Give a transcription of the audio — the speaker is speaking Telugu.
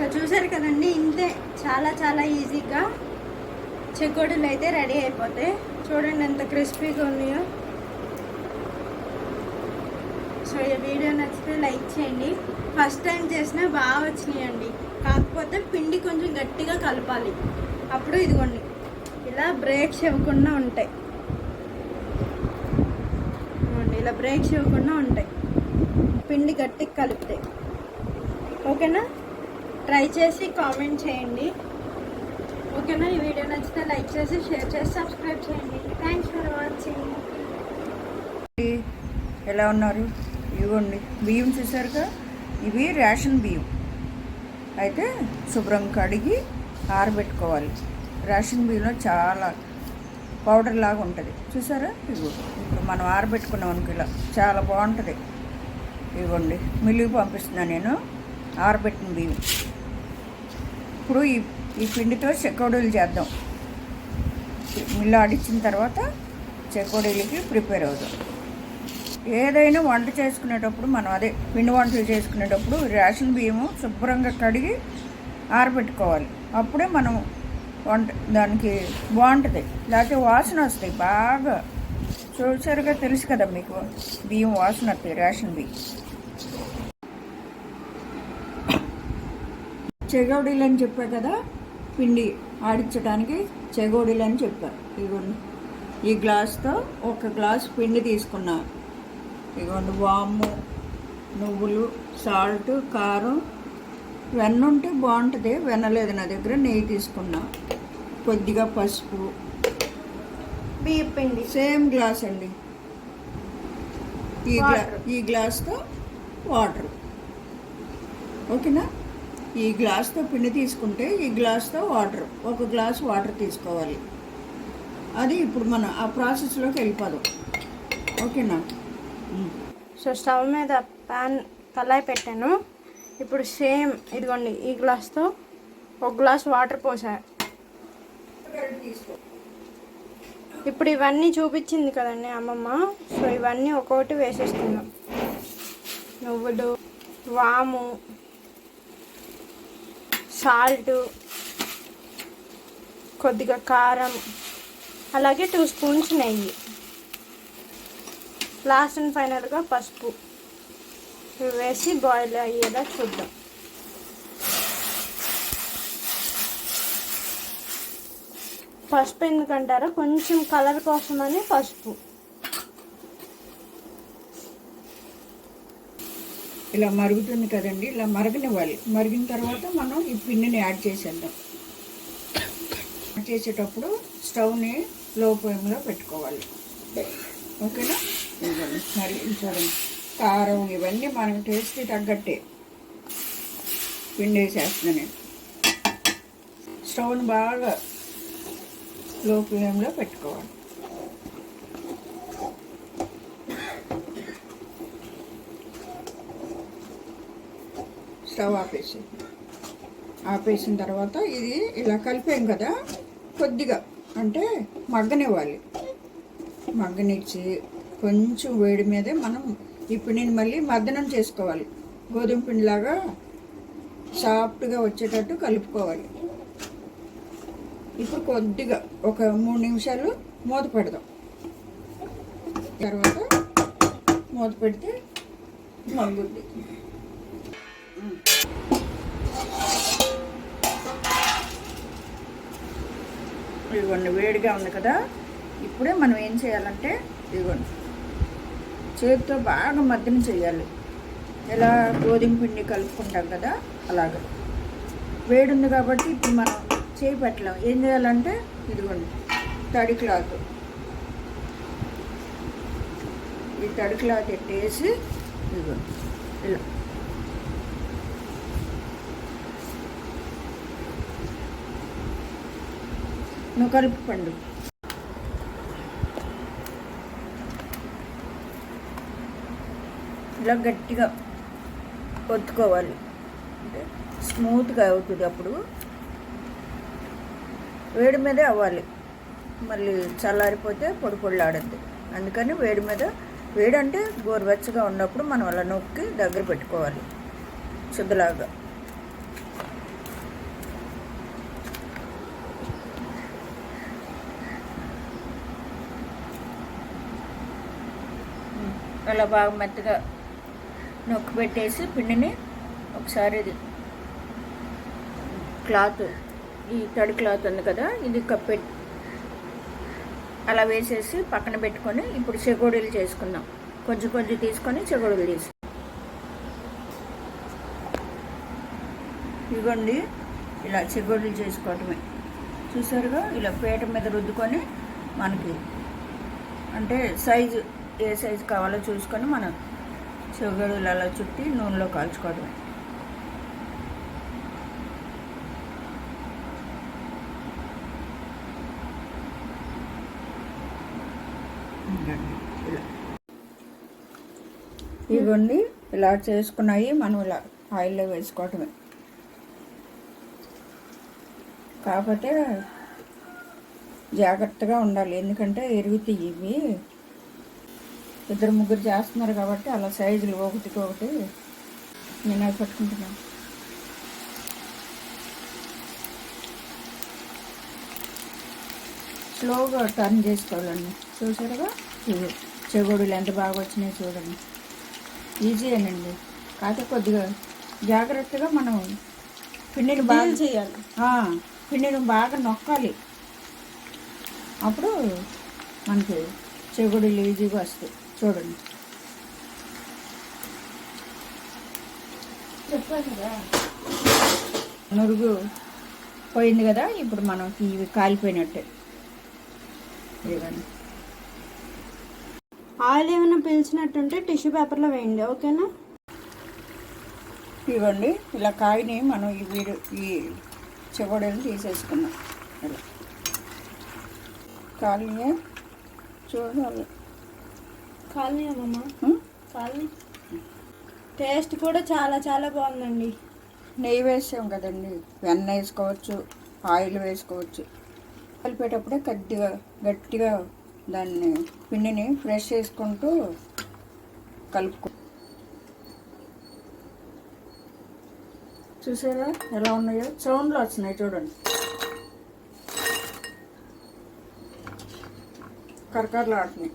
సో చూసారు కదండి ఇంతే. చాలా చాలా ఈజీగా చెకోడీలు అయితే రెడీ అయిపోతాయి. చూడండి ఎంత క్రిస్పీగా ఉన్నాయో. సో ఈ వీడియో నచ్చితే లైక్ చేయండి. ఫస్ట్ టైం చేసినా బాగా వచ్చినాయండి. కాకపోతే పిండి కొంచెం గట్టిగా కలపాలి. అప్పుడు ఇదిగోండి ఇలా బ్రేక్స్ ఇవ్వకుండా ఉంటాయి. ఇలా బ్రేక్స్ ఇవ్వకుండా ఉంటాయి. పిండి గట్టిగా కలిపితే ఓకేనా? ట్రై చేసి కామెంట్ చేయండి. ఓకేనా? ఈ వీడియో నచ్చితే లైక్ చేసి షేర్ చేసి సబ్స్క్రైబ్ చేయండి. థ్యాంక్స్ ఫర్ వాచింగ్ ఎలా ఉన్నారు? ఇవ్వండి బియ్యం చూసారుగా? ఇవి రేషన్ బియ్యం. అయితే శుభ్రం కడిగి ఆరబెట్టుకోవాలి. రేషన్ బియ్యంలో చాలా పౌడర్ లాగా ఉంటుంది. చూసారా? ఇగో ఇప్పుడు మనం ఆరబెట్టుకున్నాం అనుకో ఇలా. చాలా బాగుంటుంది. ఇవ్వండి మిల్లుకి పంపిస్తున్నాను నేను. ఆరబెట్టిన బియ్యం. ఇప్పుడు ఈ ఈ పిండితో చెకోడీలు చేద్దాం. మిల్లు ఆడిచ్చిన తర్వాత చెకోడీలకి ప్రిపేర్ అవుదాం. ఏదైనా వంట చేసుకునేటప్పుడు మనం అదే పిండి వంటలు చేసుకునేటప్పుడు రేషన్ బియ్యము శుభ్రంగా కడిగి ఆరబెట్టుకోవాలి. అప్పుడే మనం వంట దానికి బాగుంటుంది. లేకపోతే వాసన వస్తాయి బాగా. చూసారుగా తెలుసు కదా మీకు బియ్యం వాసన వస్తాయి రేషన్ బియ్యం. చెగోడీలు అని చెప్పా కదా? పిండి ఆడించడానికి చెగోడీలు అని చెప్పా. ఇదిగోండి ఈ గ్లాస్తో ఒక గ్లాస్ పిండి తీసుకున్నా. ఇదిగోండి వాము నువ్వులు సాల్ట్ కారం వెన్న ఉంటే బాగుంటుంది వెన్న లేదు నా దగ్గర నెయ్యి తీసుకున్నా. కొద్దిగా పసుపు. బియ్యం పిండి. సేమ్ గ్లాస్ అండి. ఈ గ్లా. ఈ గ్లాస్తో వాటర్. ఓకేనా? ఈ గ్లాస్తో పిండి తీసుకుంటే ఈ గ్లాస్తో వాటర్ ఒక గ్లాస్ వాటర్ తీసుకోవాలి. అది ఇప్పుడు మనం ఆ ప్రాసెస్లోకి వెళ్ళిపోదాం. ఓకేనా? సో స్టవ్ మీద ప్యాన్ కళాయి పెట్టాను. ఇప్పుడు సేమ్ ఇదిగోండి ఈ గ్లాస్తో ఒక గ్లాస్ వాటర్ పోసా. ఇప్పుడు ఇవన్నీ చూపించింది కదండి అమ్మమ్మ. సో ఇవన్నీ ఒక్కొక్కటి వేసేస్తున్నాం. నువ్వులు వాము సాల్ట్ కొద్దిగా కారం అలాగే టూ స్పూన్స్ నెయ్యి. లాస్ట్ అండ్ ఫైనల్గా పసుపు. వేసి బాయిల్ అయ్యేలా చూద్దాం. పసుపు ఎందుకంటారా కొంచెం కలర్ కోసమని పసుపు. ఇలా మరుగుతుంది కదండి ఇలా మరగనివ్వాలి. మరిగిన తర్వాత మనం ఈ పిండిని యాడ్ చేసేద్దాం. యాడ్ చేసేటప్పుడు స్టవ్ని లో ఫ్లేమ్లో పెట్టుకోవాలి. ఓకేనా? ఇవ్వండి. మరిగించాలి కారం ఇవన్నీ మనం టేస్ట్కి తగ్గట్టే పిండి వేసేస్తున్నాను. నేను స్టవ్ని బాగా లో ఫ్లేమ్లో పెట్టుకోవాలి. స్టవ్ ఆపేసి. ఆపేసిన తర్వాత ఇది ఇలా కలిపాం కదా కొద్దిగా అంటే మగ్గనివ్వాలి. మగ్గనిచ్చి కొంచెం వేడి మీదే మనం ఈ పిండిని మళ్ళీ మర్దనం చేసుకోవాలి. గోధుమ పిండిలాగా సాఫ్ట్గా వచ్చేటట్టు కలుపుకోవాలి. ఇప్పుడు కొద్దిగా ఒక మూడు నిమిషాలు మూత పెడదాం. తర్వాత మూత పెడితే మగ్గుద్ది. ఇదిగోండి వేడిగా ఉంది కదా. ఇప్పుడే మనం ఏం చేయాలంటే ఇదిగోండి. చేతితో బాగా మద్దన చేయాలి. ఎలా? గోధుమ పిండి కలుపుకుంటాం కదా అలాగ. వేడి ఉంది కాబట్టి ఇప్పుడు మనం చేయి పెట్టలేం. ఏం చేయాలంటే ఇదిగోండి తడి క్లాత్. ఈ తడి క్లాత్ ఎట్టేసి ఇదిగోండి ఇలా. నువ్వు పండు. ఇలా గట్టిగా ఒత్తుకోవాలి. అంటే స్మూత్గా అవుతుంది అప్పుడు. వేడి మీదే అవ్వాలి. మళ్ళీ చల్లారిపోతే పొడి పొడిలాడద్దు. అందుకని వేడి మీద వేడి అంటే గోరువెచ్చగా ఉన్నప్పుడు మనం అలా నొక్కి దగ్గర పెట్టుకోవాలి. శుద్ధలాగా. అలా బాగా మెత్తగా నొక్కి పెట్టేసి పిండిని ఒకసారి ఇది క్లాత్ ఈ తడి క్లాత్ ఉంది కదా ఇది కప్పె అలా వేసేసి పక్కన పెట్టుకొని ఇప్పుడు చెగోడీలు చేసుకుందాం. కొంచెం కొంచెం తీసుకొని చెగోడీలు తీసి ఇదిగోండి ఇలా చెగోడీలు చేసుకోవటమే. చూసారుగా? ఇలా పేట మీద రుద్దుకొని మనకి అంటే సైజు ఏ సైజు కావాలో చూసుకొని మనం చెగోడీలు చుట్టి నూనెలో కాల్చుకోవడమే. ఇవన్నీ ఇలా ఇలా చేసుకున్నాయి మనం ఇలా ఆయిల్లో వేసుకోవటమే కాకపోతే జాగ్రత్తగా ఉండాలి ఎందుకంటే ఎరుగుతాయి ఇవి. ఇద్దరు ముగ్గురు చేస్తున్నారు కాబట్టి అలా సైజులు ఒకటికి ఒకటి నేను అవి పట్టుకుంటున్నాను స్లోగా టర్న్ చేసుకోవాలండి. చూసారుగా? ఇవి చెగోడులు ఎంత బాగా వచ్చినాయి చూడండి. ఈజీయేనండి కాకపోతే కొద్దిగా జాగ్రత్తగా మనం పిండిని బాగా చేయాలి. పిండిని బాగా నొక్కాలి. అప్పుడు మనకి చెగుడులు ఈజీగా వస్తాయి. చూడండి. నురుగు పోయింది కదా ఇప్పుడు మనం ఇవి కాలిపోయినట్టే. ఇవ్వండి ఆయిల్ ఏమైనా పీల్చినట్టుంటే టిష్యూ పేపర్లో వేయండి ఓకేనా? ఇవ్వండి ఇలా కాయని మనం ఈ వీడు ఈ చెగోడలు తీసేసుకున్నాం. ఇలా. కాలిని చూడాలి. కాలనీ అమ్మమ్మ? కాలనీ. టేస్ట్ కూడా చాలా చాలా బాగుందండి. నెయ్యి వేసాం కదండి. వెన్న వేసుకోవచ్చు ఆయిల్ వేసుకోవచ్చు. కలిపేటప్పుడే గట్టిగా గట్టిగా దాన్ని పిండిని ఫ్రెష్ చేసుకుంటూ కలుపుకో. చూసారా? ఎలా ఉన్నాయో? సౌండ్లు వచ్చినాయి చూడండి. కరకరలు ఆడుతున్నాయి